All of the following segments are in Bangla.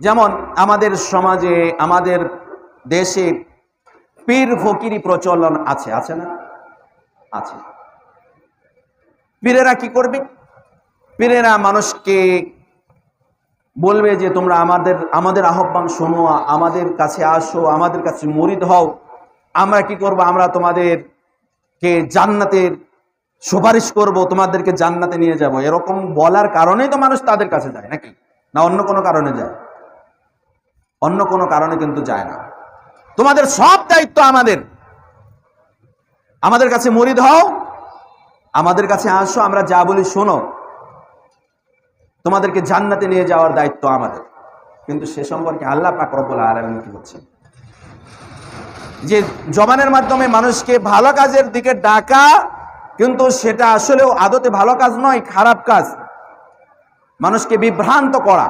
যেমন আমাদের সমাজে, আমাদের দেশে পীর ফকিরি প্রচলন আছে আছে না? আছে। পীরেরা কি করবে? পীরেরা মানুষকে বলবে যে, তোমরা আমাদের আমাদের আহ্বান শোনো, আমাদের কাছে আসো, আমাদের কাছে মরিদ হও। আমরা কি করব? আমরা তোমাদেরকে জান্নাতের সুপারিশ করব, তোমাদেরকে জান্নাতে নিয়ে যাব। এরকম বলার কারণেই তো মানুষ তাদের কাছে যায়, নাকি? না অন্য কোনো কারণে যায়? অন্য কোনো কারণে কিন্তু যায় না। তোমাদের সব দায়িত্ব আমাদের। আমাদের কাছে মরিদ হও, আমাদের কাছে আসো, আমরা যা বলি শোনো। তোমাদেরকে জান্নাতে নিয়ে যাওয়ার দায়িত্ব আমাদের। কিন্তু সে সম্পর্কে আল্লাহ পাক রব্বুল কি যে জবানের মাধ্যমে মানুষকে ভালো কাজের দিকে ডাকা, কিন্তু সেটা আসলেও আদতে ভালো কাজ নয়, খারাপ কাজ। মানুষকে বিভ্রান্ত করা।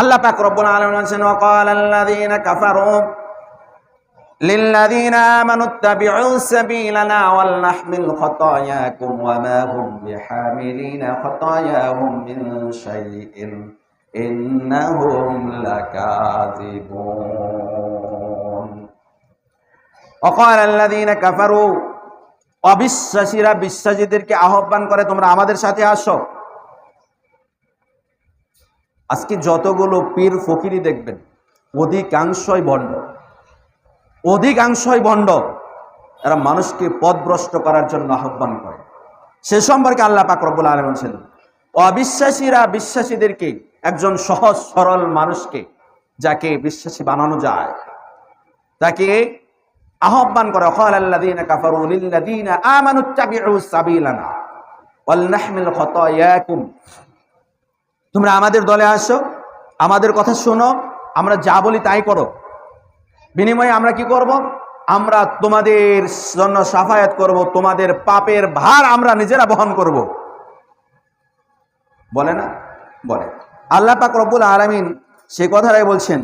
আল্লাহ পাক রব্বুল আলামিন বলেন ওয়াকাল আল্লাযীনা কাফারু লিল্লাযীনা আমানু ইত্তাবিউ সাবিলানা ওয়াল নাহমিল খাতায়াকুম ওয়া মা হুম বিহামিলিনা খাতায়াহুম মিন শাইইন। ইন্নাহুম লাকাযিবুন। ওয়াকাল আল্লাযীনা কাফারু, অবিশ্বাসীরা বিশ্বাসীদেরকে আহ্বান করে, তোমরা আমাদের সাথে আসো। আজকে যতগুলো পীর ফকিরি দেখবেন, অধিকাংশই বন্ড। অধিকাংশই বন্ড এরা মানুষকে পথভ্রষ্ট করার জন্য আহ্বান করে। সে সম্পর্কে আল্লাহ পাক রব্বুল আলম বলছেন, অবিশ্বাসীরা বিশ্বাসীদেরকে, একজন সহজ সরল মানুষকে যাকে বিশ্বাসী বানানো যায়, তাকে আহ্বান করে অকাল খতায়াকুম তোমরা আমাদের দলে আসো আমাদের কথা শোনো আমরা যা বলি তাই করো বিনিময়ে আমরা কি করব আমরা তোমাদের জন্য সাফায়াত করব তোমাদের পাপের ভার আমরা নিজেরা বহন করব বলে না বলে আল্লাহ পাক রব্বুল আলামিন সে কথাটাই বলছেন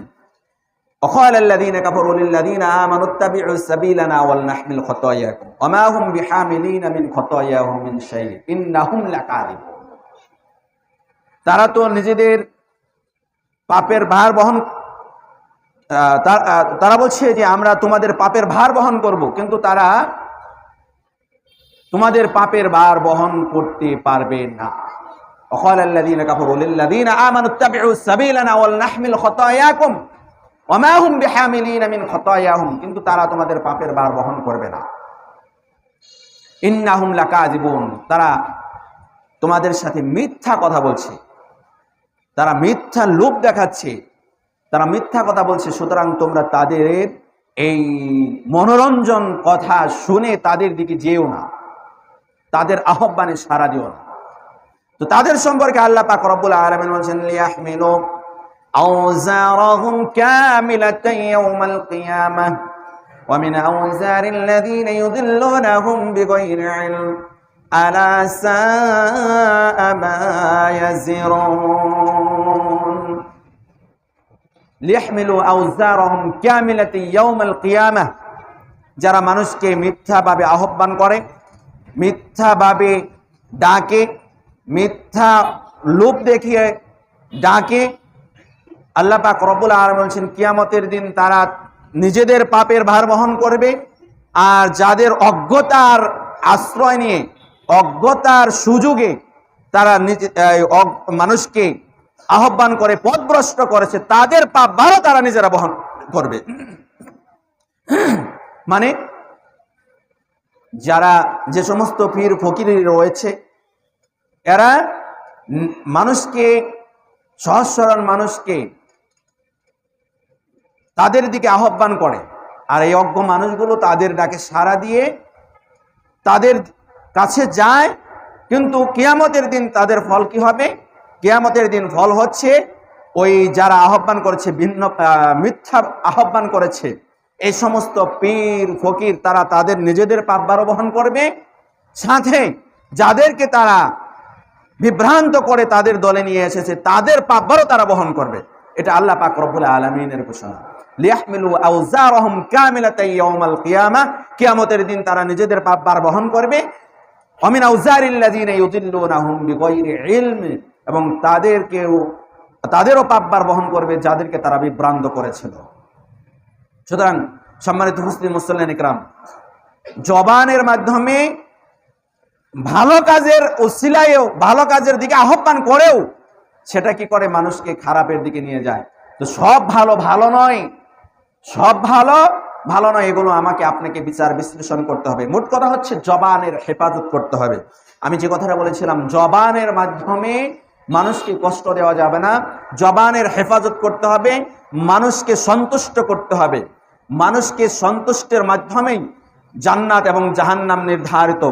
وقال الذين كفروا للذين آمنوا اتبعوا سبيلنا ولنحمل خطاياكم وما هم بحاملين من خطاياهم من شيء إنهم لكاذبون তারা তো নিজেদের পাপের ভার বহন আহ, তা- আহ, তারা বলছে যে আমরা তোমাদের পাপের ভার বহন করব কিন্তু তারা তোমাদের পাপের ভার বহন করতে পারবে না وقال الذين كفروا للذين آمنوا اتبعوا سبيلنا ولنحمل خطاياكم وما هم بحاملين من خطاياهم কিন্তু তারা তোমাদের পাপের ভার বহন করবে না ইন্নাহুম লাকাযিবুন তারা তোমাদের সাথে মিথ্যা কথা বলছে তারা মিথ্যা লোক দেখাচ্ছে, তারা মিথ্যা কথা বলছে, সুতরাং তোমরা তাদের এই মনোরঞ্জন কথা শুনে তাদের দিকে যেও না, তাদের আহ্বানে সারা দিও না। তো তাদের সম্পর্কে আল্লাহ পাক রব্বুল আলামিন বলেন লিয়াহমিলু আউযারাহুম কামিলাতান ইয়াউমাল কিয়ামা, ওয়া মিন আওজারিল লাযিনা ইউদিল্লুনাহুম বিগাইরি ইলম, আলা সাআ মা ইয়াযিরুন কামিলাতি ইয়াউমাল কিয়ামাহ যারা মানুষকে মিথ্যাভাবে আহ্বান করে, মিথ্যাভাবে ডাকে, মিথ্যা লোভ দেখিয়ে ডাকে, আল্লাহ পাক রব্বুল আলামিন বলছেন, কিয়ামতের দিন তারা নিজেদের পাপের ভার বহন করবে আর যাদের অজ্ঞতার আশ্রয় নিয়ে, অজ্ঞতার সুযোগে তারা নিজে মানুষকে আহ্বান করে, পথভ্রষ্ট করেছে, তাদের পাপ ভারও তারা নিজেরা বহন করবে। মানে যারা যে সমস্ত পীর ফকির রয়েছে, এরা মানুষকে সহজ সরল মানুষকে তাদের দিকে আহ্বান করে। আর এই অজ্ঞ মানুষগুলো তাদের ডাকে সাড়া দিয়ে তাদের কাছে যায়, কিন্তু কিয়ামতের দিন তাদের ফল কি হবে? কিয়ামতের দিন ফল হচ্ছে। ওই যারা আহ্বান করেছে, ভিন্ন মিথ্যা আহ্বান করেছে এই সমস্ত পীর, ফকির তারা তাদের নিজেদের পাপবারও বহন করবে। সাথে যাদেরকে তারা বিভ্রান্ত করে তাদের দলে নিয়ে এসেছে, তাদের পাপবারও তারা বহন করবে। এটা আল্লাহ পাক রব্বুল আলামিনের ঘোষণা। লিয়াহমিলু কিয়ামা, কিয়ামতের দিন তারা নিজেদের পাপবার বহন করবে। অমিন আউজারিল্লাযিনা এবং তাদেরকেও, তাদেরও পাপবার বহন করবে যাদেরকে তারা বিভ্রান্ত করেছিল। সুতরাং সম্মানিত মুসলিম মুসল্লান ইকরাম, জবানের মাধ্যমে ভালো কাজের ও ওসিলায়ও ভালো কাজের দিকে আহ্বান করেও সেটা কি করে মানুষকে খারাপের দিকে নিয়ে যায়? তো সব ভালো ভালো নয়। সব ভালো ভালো নয় এগুলো আমাকে, আপনাকে বিচার, বিশ্লেষণ করতে হবে। মোট কথা হচ্ছে জবানের হেফাজত করতে হবে। আমি যে কথাটা বলেছিলাম, জবানের মাধ্যমে মানুষকে কষ্ট দেওয়া যাবে না, জবানের হেফাজত করতে হবে, মানুষকে সন্তুষ্ট করতে হবে। মানুষকে সন্তুষ্টের মাধ্যমেই জান্নাত এবং জাহান্নাম নির্ধারিত।